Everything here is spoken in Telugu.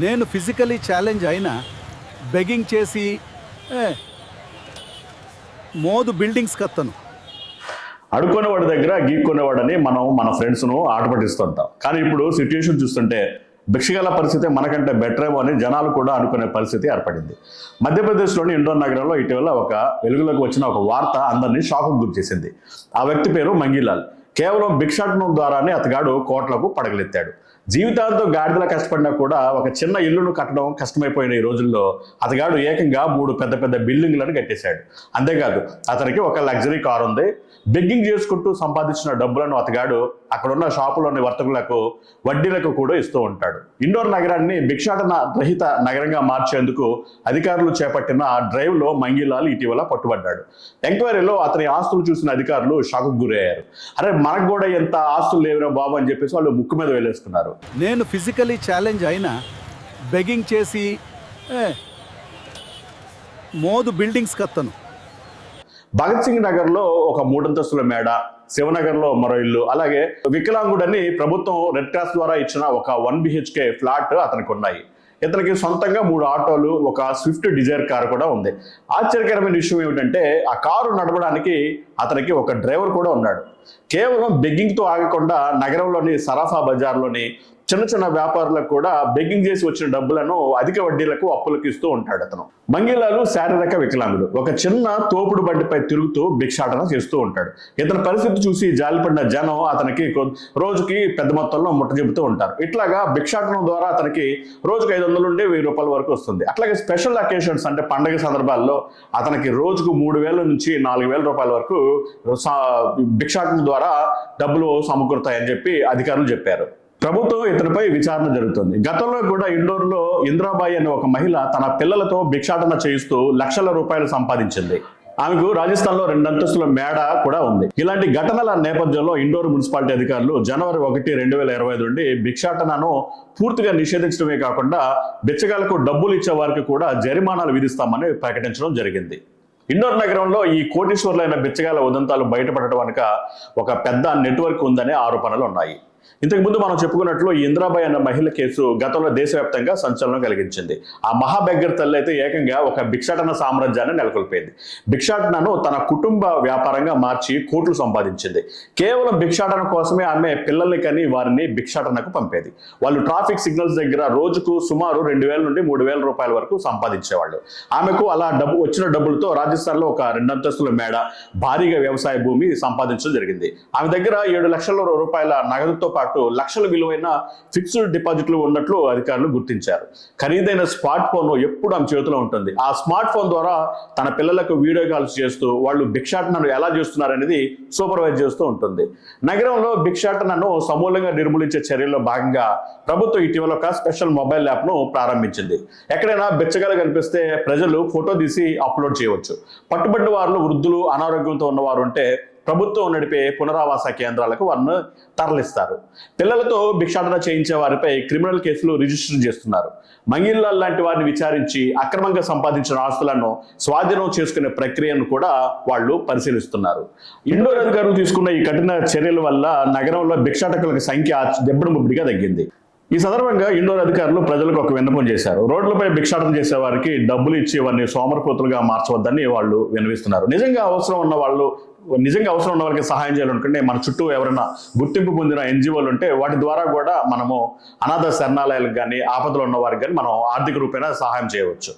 నేను ఫిజికలీ ఛాలెంజ్ అయినా బెగింగ్ చేసి మోదు బిల్డింగ్స్ కత్తను. అడుక్కునేవాడి దగ్గర గీక్కునేవాడని మనం మన ఫ్రెండ్స్ను ఆట పట్టిస్తుంటాం. కానీ ఇప్పుడు సిచ్యుయేషన్ చూస్తుంటే భిక్షగల పరిస్థితి మనకంటే బెటర్ ఏమో అని జనాలు కూడా అనుకునే పరిస్థితి ఏర్పడింది. మధ్యప్రదేశ్లోని ఇండోర్ నగరంలో ఇటీవల ఒక వెలుగులోకి వచ్చిన ఒక వార్త అందరినీ షాకు గురి చేసింది. ఆ వ్యక్తి పేరు మంగీలాల్. కేవలం భిక్షాటనం ద్వారానే అతగాడు కోట్లకు పడగలెత్తాడు. జీవితాంతం గాడిదలా కష్టపడినా కూడా ఒక చిన్న ఇల్లును కట్టడం కష్టమైపోయిన ఈ రోజుల్లో అతగాడు ఏకంగా మూడు పెద్ద పెద్ద బిల్డింగ్లను కట్టేశాడు. అంతేకాదు అతనికి ఒక లగ్జరీ కార్ ఉంది. బెగ్గింగ్ చేసుకుంటూ సంపాదించిన డబ్బులను అతగాడు అక్కడున్న షాపులోని వర్తకులకు వడ్డీలకు కూడా ఇస్తూ ఉంటాడు. ఇండోర్ నగరాన్ని భిక్షాటన రహిత నగరంగా మార్చేందుకు అధికారులు చేపట్టిన డ్రైవ్లో మంగిలాల్ ఇటీవల పట్టుబడ్డాడు. ఎంక్వైరీలో అతని ఆస్తులు చూసిన అధికారులు షాకు గురయ్యారు. అరే మనకు కూడా ఎంత ఆస్తులు లేవురా బాబు అని చెప్పేసి వాళ్ళు ముక్కు మీద వేలేసుకున్నారు నేను ఫిజికలీ ఛాలెంజ్ అయినా బెగింగ్ చేసి మోదు బిల్డింగ్స్ కత్తను. భగత్ సింగ్ నగర్లో ఒక మూడంతస్తుల మేడ శివనగర్లో మరో ఇల్లు అలాగే వికలాంగుడని ప్రభుత్వం రెడ్ క్రాస్ ద్వారా ఇచ్చిన ఒక వన్ బిహెచ్కే ఫ్లాట్ అతనికి ఉన్నాయి. ఇతనికి సొంతంగా మూడు ఆటోలు ఒక స్విఫ్ట్ డిజైర్ కారు కూడా ఉంది. ఆశ్చర్యకరమైన విషయం ఏమిటంటే ఆ కారు నడపడానికి అతనికి ఒక డ్రైవర్ కూడా ఉన్నాడు. కేవలం బెగ్గింగ్తో ఆగకుండా నగరంలోని సరాఫా బజార్లోని చిన్న చిన్న వ్యాపారులకు కూడా బెగ్గింగ్ చేసి వచ్చిన డబ్బులను అధిక వడ్డీలకు అప్పులకు ఇస్తూ ఉంటాడు అతను. మంగిలాలు శారీరక వికలాంగుడు ఒక చిన్న తోపుడు బండిపై తిరుగుతూ భిక్షాటన చేస్తూ ఉంటాడు. ఇతని పరిస్థితి చూసి జాలిపడిన జనం అతనికి రోజుకి పెద్ద మొత్తంలో ముట్ట చెబుతూ ఉంటారు. ఇట్లాగా భిక్షాటనం ద్వారా అతనికి రోజుకు ఐదు వందల నుండి వెయ్యి రూపాయల వరకు వస్తుంది. అట్లాగే స్పెషల్ అకేషన్స్ అంటే పండగ సందర్భాల్లో అతనికి రోజుకు మూడు వేల నుంచి నాలుగు వేల రూపాయల వరకు సా- భిక్షాటనం ద్వారా డబ్బులు సమకూరుతాయని చెప్పి అధికారులు చెప్పారు. ప్రభుత్వం ఇతనిపై విచారణ జరుగుతుంది. గతంలో కూడా ఇండోర్లో ఇంద్రాబాయి అనే ఒక మహిళ తన పిల్లలతో భిక్షాటన చేయిస్తూ లక్షల రూపాయలు సంపాదించింది. ఆమెకు రాజస్థాన్లో రెండు అంతస్తుల మేడ కూడా ఉంది. ఇలాంటి ఘటనల నేపథ్యంలో ఇండోర్ మున్సిపాలిటీ అధికారులు జనవరి ఒకటి రెండు వేల ఇరవై నుండి భిక్షాటనను పూర్తిగా నిషేధించడమే కాకుండా బిచ్చగాలకు డబ్బులు ఇచ్చే వారికి కూడా జరిమానాలు విధిస్తామని ప్రకటించడం జరిగింది. ఇండోర్ నగరంలో ఈ కోటీశ్వర్లైన బిచ్చగాల ఉదంతాలు బయటపడటం వెనుక ఒక పెద్ద నెట్వర్క్ ఉందనే ఆరోపణలు ఉన్నాయి. ఇంతకు ముందు మనం చెప్పుకున్నట్లు ఈ ఇంద్రాబాయ్ అన్న మహిళ కేసు గతంలో దేశవ్యాప్తంగా సంచలనం కలిగించింది. ఆ మహాబెగ్గర్ తల్లి అయితే ఏకంగా ఒక భిక్షాటన సామ్రాజ్యాన్ని నెలకొల్పేది. భిక్షాటనను తన కుటుంబ వ్యాపారంగా మార్చి కోట్లు సంపాదించింది. కేవలం భిక్షాటన కోసమే ఆమె పిల్లల్ని కని వారిని భిక్షాటనకు పంపేది. వాళ్ళు ట్రాఫిక్ సిగ్నల్స్ దగ్గర రోజుకు సుమారు రెండు వేల నుండి మూడు వేల రూపాయల వరకు సంపాదించేవాళ్ళు. ఆమెకు అలా డబ్బు వచ్చిన డబ్బులతో రాజస్థాన్లో ఒక రెండంతస్తుల మేడ భారీగా వ్యవసాయ భూమి సంపాదించడం జరిగింది. ఆమె దగ్గర ఏడు లక్షల రూపాయల నగదుతో పాటు లక్షల విలువైన ఫిక్స్డ్ డిపాజిట్లు ఉన్నట్లు అధికారులు గుర్తించారు. ఖరీదైన స్మార్ట్ ఫోన్ ఎప్పుడు ఆమె చేతిలో ఉంటుంది? ఆ స్మార్ట్ ఫోన్ ద్వారా తన పిల్లలకు వీడియో కాల్స్ చేస్తూ వాళ్ళు భిక్షాటనను ఎలా చేస్తున్నారు అనేది సూపర్వైజ్ చేస్తూ ఉంటుంది. నగరంలో భిక్షాటనను సమూలంగా నిర్మూలించే చర్యల్లో భాగంగా ప్రభుత్వం ఇటీవల ఒక స్పెషల్ మొబైల్ యాప్ను ప్రారంభించింది. ఎక్కడైనా బెచ్చగాలు కనిపిస్తే ప్రజలు ఫోటో తీసి అప్లోడ్ చేయవచ్చు. పట్టుబడిన వారు వృద్ధులు అనారోగ్యంతో ఉన్నవారు ఉంటే ప్రభుత్వం నడిపే పునరావాస కేంద్రాలకు వారిని తరలిస్తారు. పిల్లలతో భిక్షాటన చేయించే వారిపై క్రిమినల్ కేసులు రిజిస్టర్ చేస్తున్నారు. మంగిళ్ళ లాంటి వారిని విచారించి అక్రమంగా సంపాదించిన ఆస్తులను స్వాధీనం చేసుకునే ప్రక్రియను కూడా వాళ్ళు పరిశీలిస్తున్నారు. ఇండోర్ అధికారులు తీసుకున్న ఈ కఠిన చర్యల వల్ల నగరంలో భిక్షాటకుల సంఖ్య దెబ్బడిముబ్బడిగా తగ్గింది. ఈ సందర్భంగా ఇండోర్ అధికారులు ప్రజలకు ఒక విన్నపం చేశారు. రోడ్లపై భిక్షాటన చేసే వారికి డబ్బులు ఇచ్చి వారిని సోమరపోతులుగా మార్చవద్దని వాళ్ళు విన్నవిస్తున్నారు. నిజంగా అవసరం ఉన్న వాళ్ళు నిజంగా అవసరం ఉన్న వారికి సహాయం చేయాలనుకుంటే మన చుట్టూ ఎవరైనా గుర్తింపు పొందిన ఎన్జిఓలు ఉంటే వాటి ద్వారా కూడా మనము అనాథ శరణాలయాలకు కానీ ఆపదలు ఉన్న వారికి కానీ మనం ఆర్థిక రూపేణా సహాయం చేయవచ్చు.